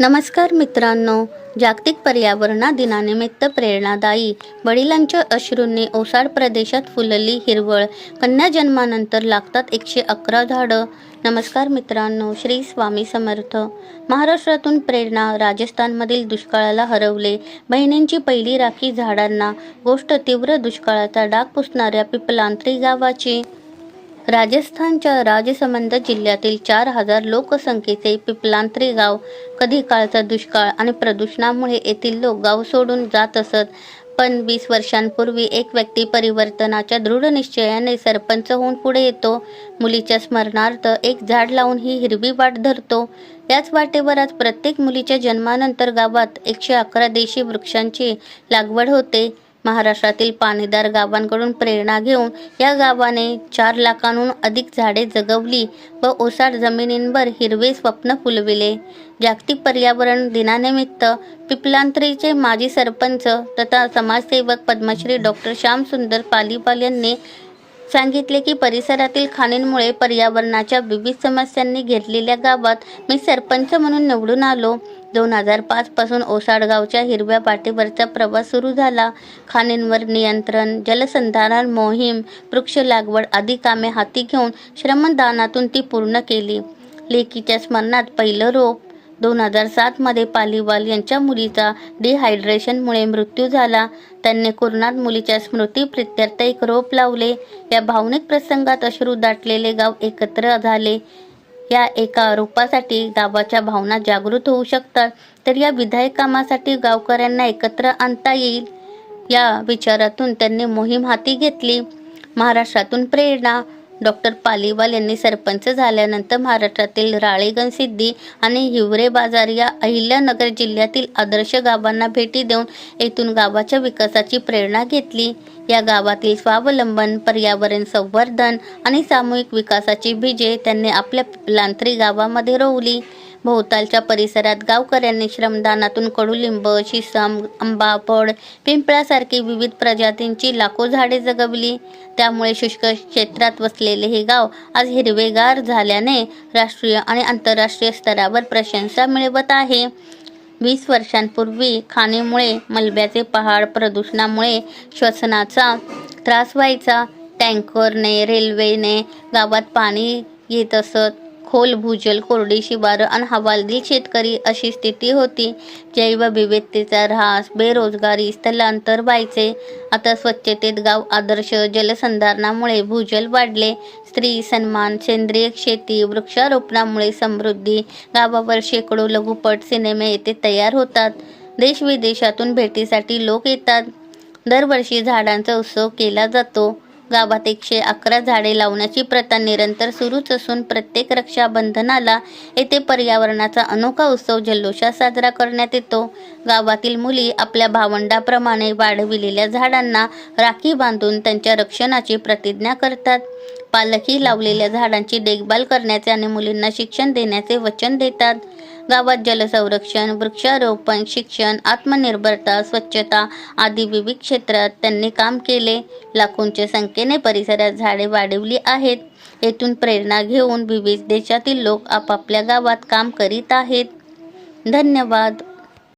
नमस्कार मित्रांनो जागतिक पर्यावरणा दिनानिमित्त प्रेरणादायी वडिलांच्या अश्रूंनी ओसाड प्रदेशात फुलली हिरवळ. कन्या जन्मानंतर लागतात एकशे अकरा झाडं. नमस्कार मित्रांनो श्री स्वामी समर्थ. महाराष्ट्रातून प्रेरणा राजस्थानमधील दुष्काळाला हरवले. बहिणींची पहिली राखी झाडांना. गोष्ट तीव्र दुष्काळाचा डाग पुसणाऱ्या पिपलांत्री गावाची राजस्थानच्या राजसमंद जिल्ह्यातील चार हजार लोकसंख्येचे पिपलांत्री गाव. कधी काळचा दुष्काळ आणि प्रदूषणामुळे येथील लोक गाव सोडून जात असत. पण वीस वर्षांपूर्वी एक व्यक्ती परिवर्तनाच्या दृढ निश्चयाने सरपंच होऊन पुढे येतो. मुलीच्या स्मरणार्थ एक झाड लावून ही हिरवी वाट धरतो. याच वाटेवर आज प्रत्येक मुलीच्या जन्मानंतर गावात एकशे अकरा देशी वृक्षांची लागवड होते. महाराष्ट्रातील पाणीदार गावांकडून प्रेरणा घेऊन या गावाने चार लाखांहून अधिक झाडे जगवली व ओसाड जमिनींवर हिरवे स्वप्न फुलविले. जागतिक पर्यावरण दिनानिमित्त पिपलांत्रीचे माजी सरपंच तथा समाजसेवक पद्मश्री डॉक्टर श्यामसुंदर पालीपाल यांनी सांगितले की परिसरातील खाणींमुळे पर्यावरणाच्या विविध समस्यांनी घेतलेल्या गावात मी सरपंच म्हणून निवडून आलो. दोन हजार पाच पासून हिरव्या पाटीवरचा प्रवास सुरू झाला. खाणींवर नियंत्रण जलसंधारण मोहीम वृक्ष लागवड आदी कामे हाती घेऊन श्रमदानातून ती पूर्ण केली. लेकीच्या स्मरणात पहिलं रोप दोन हजार सातमध्ये पालीवाल यांच्या मुलीचा डिहायड्रेशनमुळे मृत्यू झाला. त्यांनी कुर्णात मुलीच्या स्मृतीप्रित्यर्थ एक रोप लावले. या भावनिक प्रसंगात अश्रू दाटलेले गाव एकत्र झाले. या एका रोपासाठी गावाच्या भावना जागृत होऊ शकतात तर या विधायक कामासाठी गावकऱ्यांना एकत्र आणता येईल या विचारातून त्यांनी मोहीम हाती घेतली. महाराष्ट्रातून प्रेरणा डॉक्टर पालीवाल यांनी सरपंच झाल्यानंतर महाराष्ट्रातील राळेगण सिद्धी आणि हिवरे बाजार या अहिल्यानगर जिल्ह्यातील आदर्श गावांना भेटी देऊन येथून गावाच्या विकासाची प्रेरणा घेतली. या गावातील स्वावलंबन पर्यावरण संवर्धन आणि सामूहिक विकासाची बीजे त्यांनी आपल्या लांत्री गावामध्ये रोवली. भोवतालच्या परिसरात गावकऱ्यांनी श्रमदानातून कडुलिंब शिसम आंबा पिंपळासारखी विविध प्रजातींची लाखो झाडे जगवली. त्यामुळे शुष्क क्षेत्रात वसलेले हे गाव आज हिरवेगार झाल्याने राष्ट्रीय आणि आंतरराष्ट्रीय स्तरावर प्रशंसा मिळवत आहे. वीस वर्षांपूर्वी खाणीमुळे मलब्याचे पहाड प्रदूषणामुळे श्वसनाचा त्रास व्हायचा. टँकरने रेल्वेने गावात पाणी येत असत. खोल भूजल कोरडी शिवार आणि हवालदिल शेतकरी अशी स्थिती होती. जैवविविधतेचा ऱ्हास बेरोजगारी स्थलांतर व्हायचे. आता स्वच्छतेत गाव आदर्श जलसंधारणामुळे भूजल वाढले. स्त्री सन्मान सेंद्रिय शेती वृक्षारोपणामुळे समृद्धी गावावर शेकडो लघुपट सिनेमे येथे तयार होतात. देश विदेशातून भेटीसाठी लोक येतात. दरवर्षी झाडांचा उत्सव केला जातो. गावात एकशे अकरा झाडे लावण्याची प्रथा निरंतर सुरूच असून प्रत्येक रक्षाबंधनाला येथे पर्यावरणाचा अनोखा उत्सव जल्लोषात साजरा करण्यात येतो. गावातील मुली आपल्या भावंडाप्रमाणे वाढविलेल्या झाडांना राखी बांधून त्यांच्या रक्षणाची प्रतिज्ञा करतात. पालकही लावलेल्या झाडांची देखभाल करण्याचे आणि मुलींना शिक्षण देण्याचे वचन देतात. गावात जलसंरक्षण वृक्षारोपण शिक्षण आत्मनिर्भरता स्वच्छता आदी विविध क्षेत्रात त्यांनी काम केले. लाखोंच्या संख्येने परिसरात झाडे वाढवली आहेत. येथून प्रेरणा घेऊन विविध देशातील लोक आपापल्या गावात काम करीत आहेत. धन्यवाद.